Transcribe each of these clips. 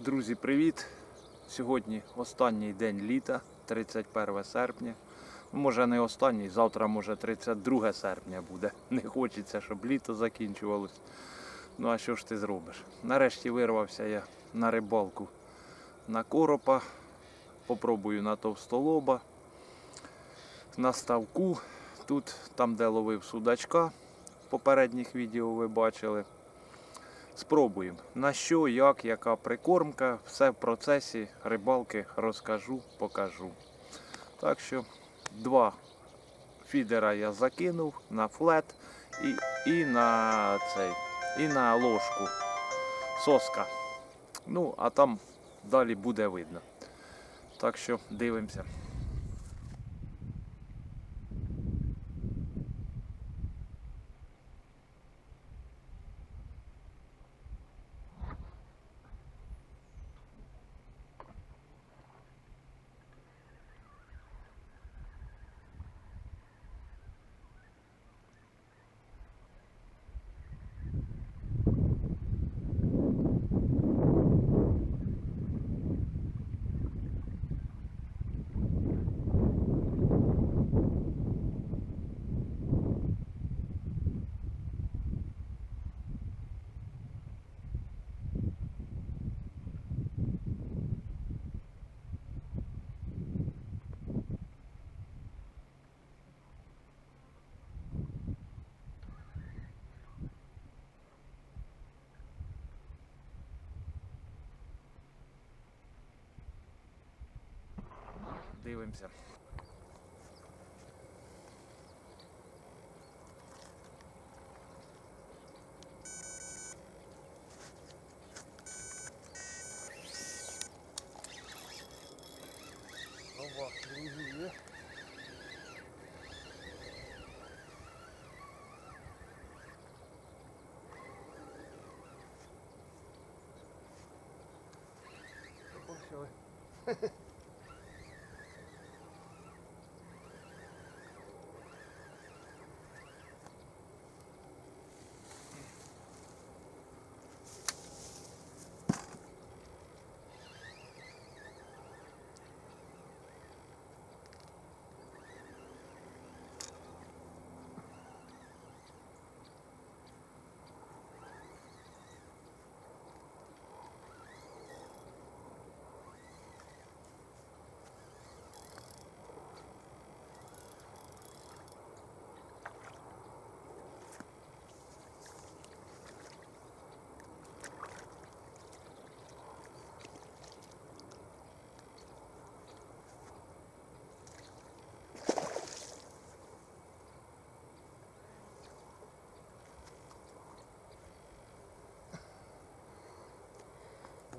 Друзі, привіт! Сьогодні останній день літа, 31 серпня. Ну, Може не останній, завтра може 32 серпня буде. Не хочеться, щоб літо закінчувалось. Ну а що ж ти зробиш? Нарешті вирвався я на рибалку на коропа. Попробую на товстолоба. На ставку. Тут, там, де ловив судачка, попередніх відео ви бачили. Спробуємо. На що, як, яка прикормка, все в процесі рибалки розкажу, покажу. Так що два фідера я закинув на флет і, і на цей, і на ложку. Соска. Ну, а там далі буде видно. Так що дивимося. Дивимося. Ова, друзі. Побачили.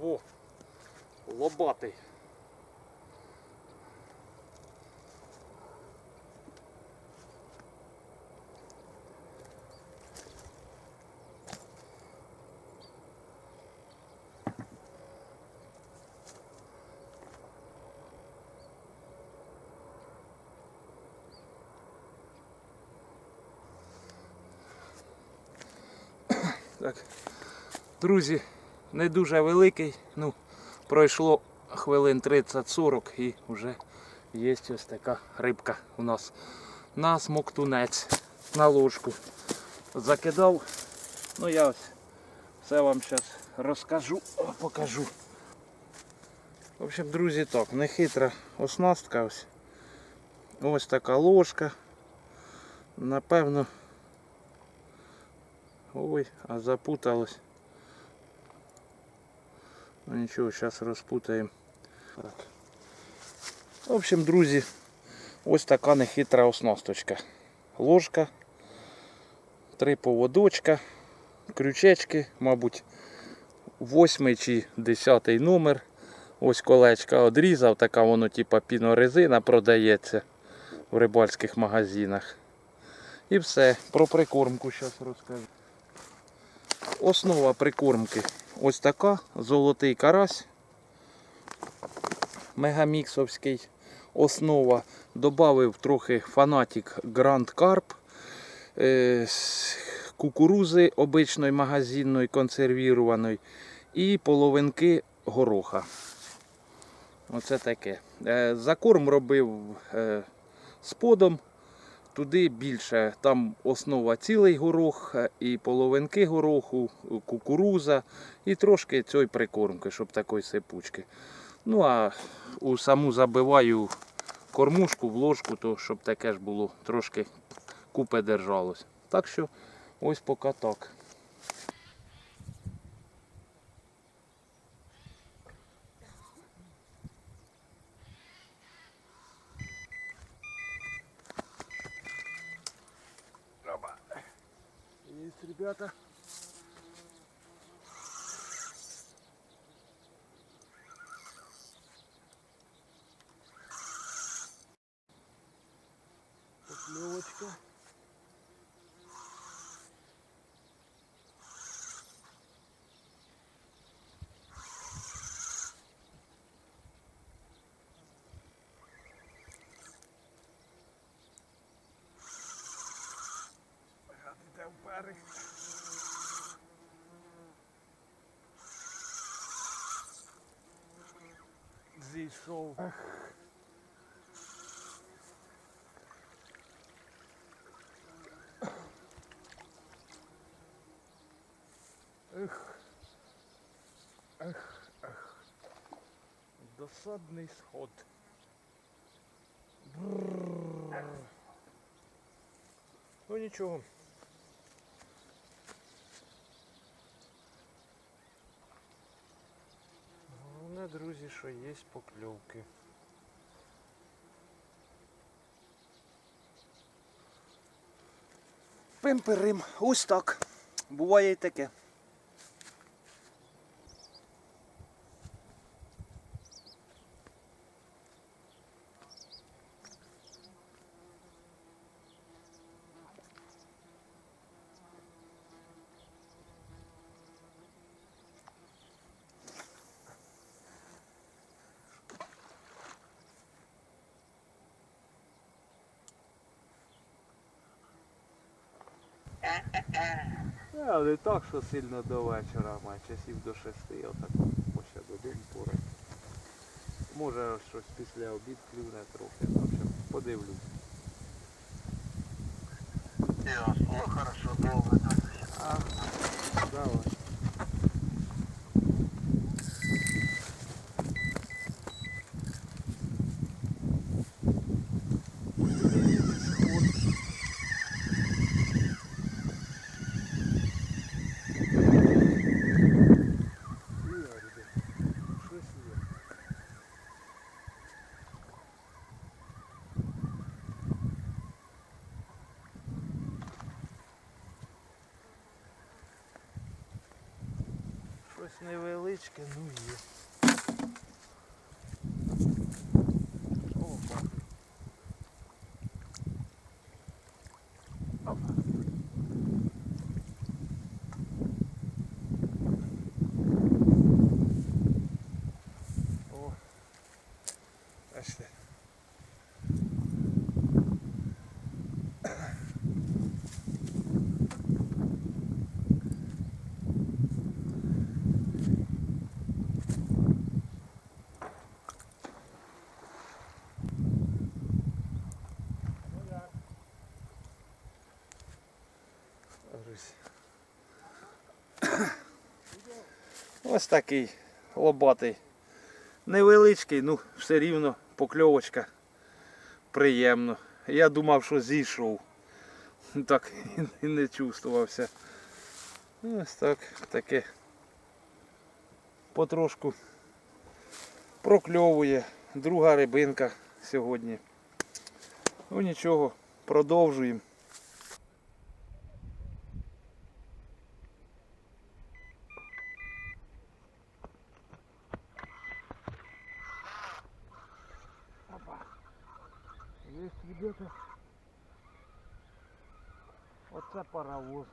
Во! Лобатий. Так. Друзі, не дуже великий. Ну, пройшло хвилин 30-40 і вже є ось така рибка у нас на смоктунець, на ложку. Закидав. Ну я ось все вам зараз розкажу, покажу. В общем, друзі, так, нехитра оснастка ось. Ось така ложка. Напевно. Ой, а запуталось. Ну нічого, зараз розпутаємо. Так. В общем, друзі, ось така нехитра оснасточка. Ложка, три поводочка, крючечки, мабуть, восьмий чи десятий номер. Ось колечка одрізав, така воно типа пінорезина продається в рибальських магазинах. І все. Про прикормку зараз розкажу. Основа прикормки ось така, золотий карась мегаміксовський. Основа добавив трохи фанатик е, з кукурузи обичної магазинної консервірованої і половинки гороха. Оце таке. Е, Закорм робив е, з подом. Туди більше там основа цілий горох, е, і половинки гороху, кукуруза, і трошки цієї прикормки, щоб такої сипучки. Ну а у саму забиваю кормушку в ложку, то щоб таке ж було трошки купи держалось. Так що ось поки так. Есть, ребята. Поклевочка. прийшов. Эх, эх, эх, эх, досадный сход. Бррррр. Ну ничего. Друзі, що є покльовки. Пимперим, ось так. Буває і таке. А, не так, що сильно до вечора, має часів до шести, отак ще додому пора. Може щось після обід клюне трохи, в общем, подивлюсь. Ясно, хорошо, добре. А, давай. Щось є. Щось невеличке, ну є. Опа. Опа. О. Бачите. Русь. Ось такий лобатий. Невеличкий, ну все рівно покльовочка. Приємно. Я думав, що зійшов. Так і не чувствувався. Ось так, таке потрошку прокльовує. Друга рибинка сьогодні. Ну нічого, продовжуємо. Оце паровоз.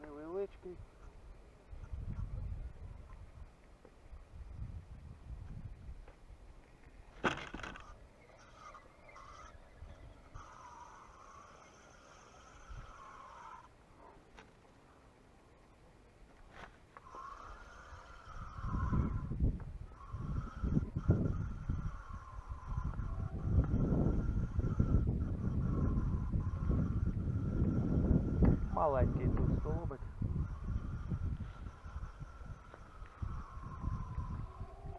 Невеличкий. Маленький тут столбик.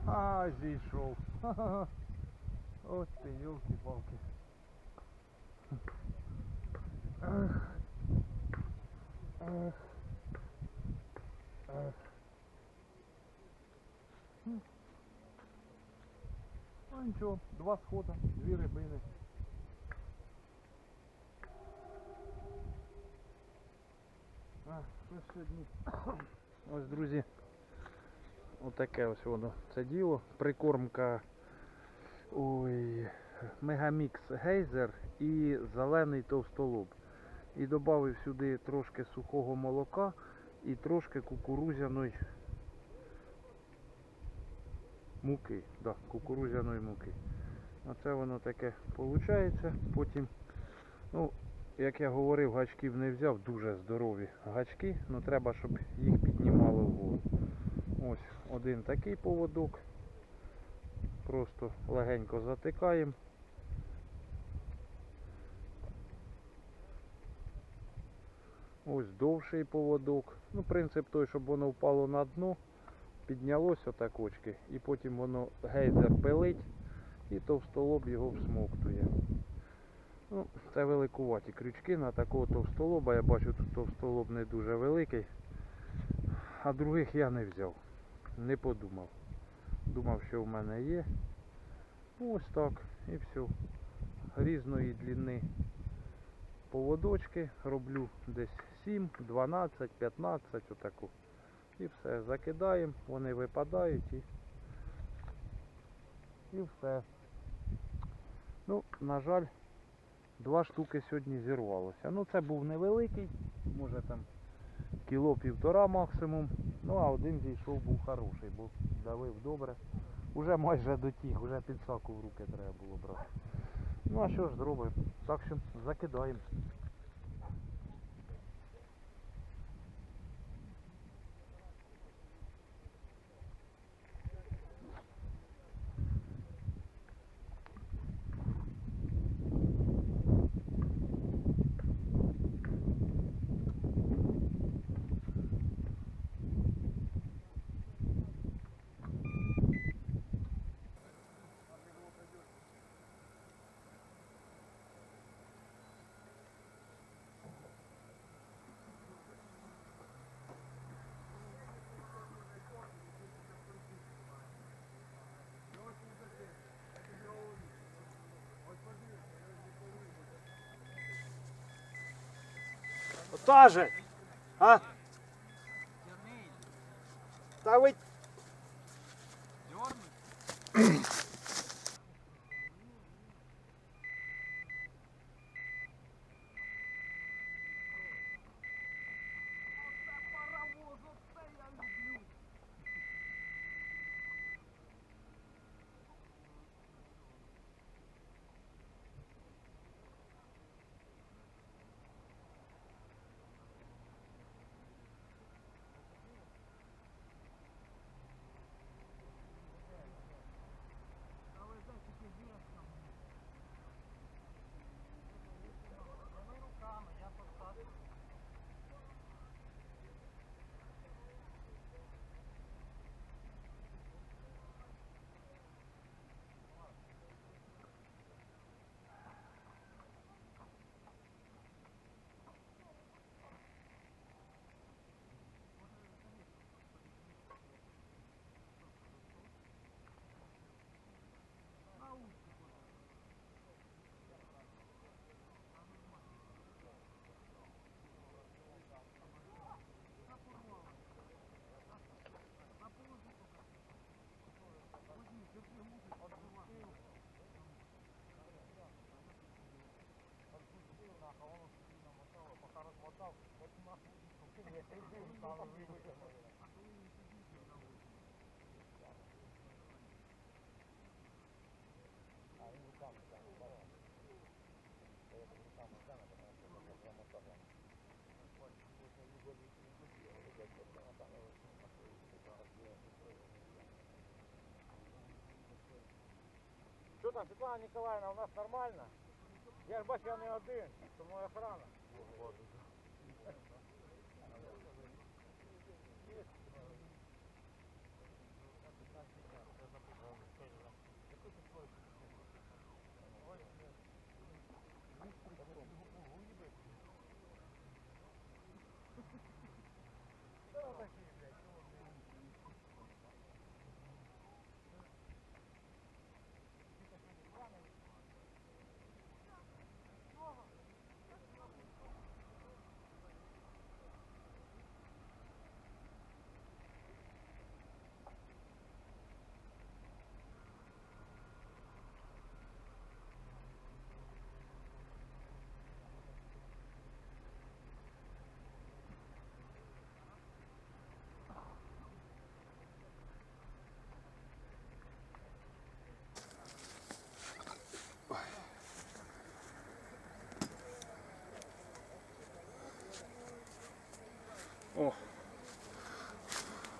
А, зійшов. Ха-ха-ха. От ти, йолки-палки. Ах. Ах. Ах. М. Ну нічого, два схода, дві рибини. Ось, друзі, отаке ось воно. Це діло. Прикормка ой, Мегамікс Гейзер і зелений товстолоб. І додав сюди трошки сухого молока і трошки кукурузяної муки. Да, кукурузяної муки. Оце воно таке виходить. Потім, ну, як я говорив, гачків не взяв, дуже здорові гачки, але треба, щоб їх піднімало вгору. Ось один такий поводок. Просто легенько затикаємо. Ось довший поводок. Ну, принцип той, щоб воно впало на дно, піднялося так очки, і потім воно гейзер пилить і товстолоб його всмоктує. Ну, це великуваті крючки на такого товстолоба. Я бачу, тут товстолоб не дуже великий. А других я не взяв. Не подумав. Думав, що в мене є. Ось так. І все. Різної длини поводочки роблю десь 7, 12, 15, отаку. І все, закидаємо, вони випадають і, і все. Ну, на жаль, два штуки сьогодні зірвалося. Ну це був невеликий, може там кіло півтора максимум. Ну а один зійшов був хороший, бо давив добре. Уже майже дотіг, уже підсаку в руки треба було брати. Ну а що ж зробимо? Так що закидаємо. Ота же. А? Та ви... Що там, Світлана Ніколаївна, у нас нормально? Я ж бачу, я не один, тому охрана.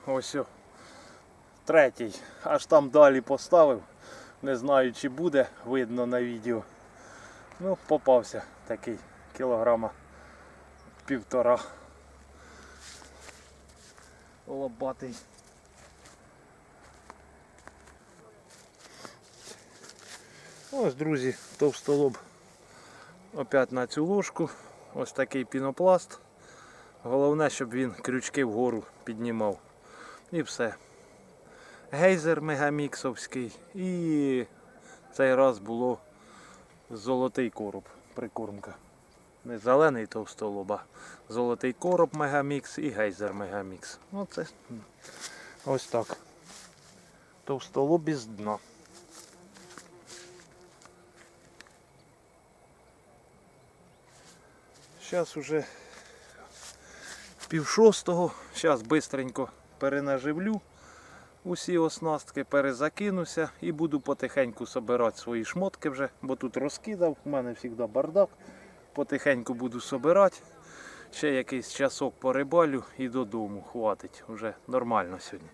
Ось о. Третій. Аж там далі поставив. Не знаю чи буде видно на відео. Ну, попався такий кілограма півтора. Лобатий. Ось, друзі, товстолоб опять на цю ложку. Ось такий пінопласт. Головне, щоб він крючки вгору піднімав. І все. Гейзер мегаміксовський. І цей раз було золотий короб, прикормка. Не зелений товстолоб, а золотий короб мегамікс і гейзер мегамікс. Оце ось так. Товстолоб із дна. Зараз уже пів шостого. Зараз швидко перенаживлю усі оснастки, перезакинуся і буду потихеньку собирати свої шмотки вже, бо тут розкидав, у мене завжди бардак. Потихеньку буду собирати. Ще якийсь часок порибалю і додому. Хватить. Вже нормально сьогодні.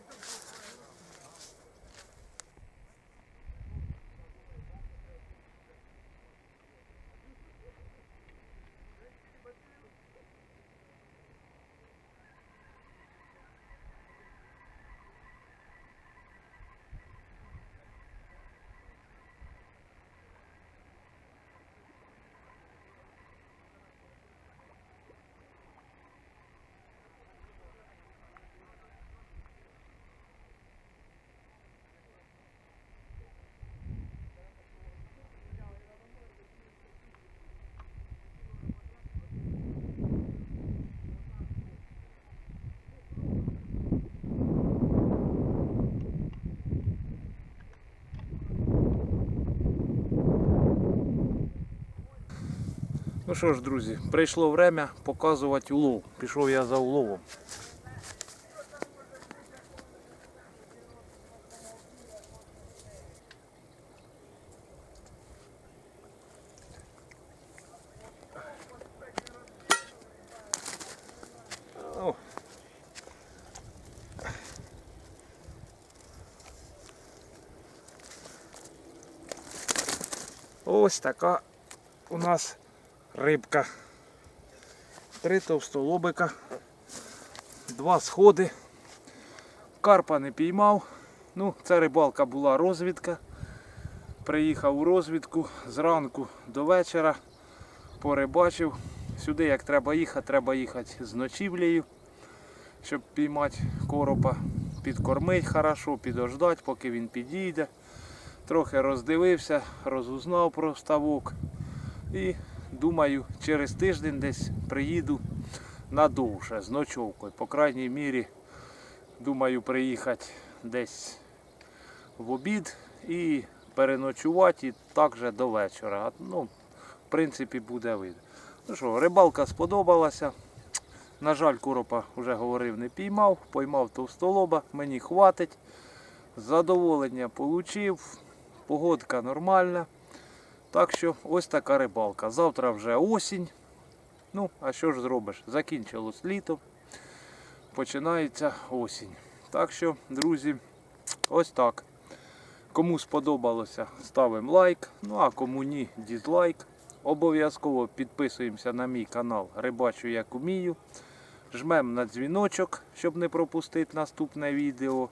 Ну що ж, друзі, прийшло время показувати улов. Пішов я за уловом. Ось така у нас рибка. Три товстолобика, два сходи. Карпа не піймав. Ну, це рибалка була розвідка. Приїхав у розвідку зранку до вечора. Порибачив. Сюди як треба їхати, треба їхати з ночівлею, щоб піймати коропа, підкормити хорошо, підождати, поки він підійде. Трохи роздивився, розузнав про ставок. І думаю, через тиждень десь приїду надовше з ночовкою. По крайній мірі, думаю, приїхати десь в обід і переночувати і так же до вечора. Ну, в принципі, буде видно. Ну що, рибалка сподобалася. На жаль, коропа вже говорив, не піймав, поймав товстолоба, мені хватить. Задоволення отримав, погодка нормальна. Так що ось така рибалка. Завтра вже осінь. Ну, а що ж зробиш? Закінчилось літо. Починається осінь. Так що, друзі, ось так. Кому сподобалося, ставимо лайк. Ну а кому ні, дізлайк. Обов'язково підписуємося на мій канал Рибачу як умію. Жмемо на дзвіночок, щоб не пропустити наступне відео.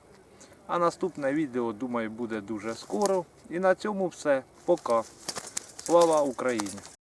А наступне відео, думаю, буде дуже скоро. І на цьому все. Пока. Слава Україні!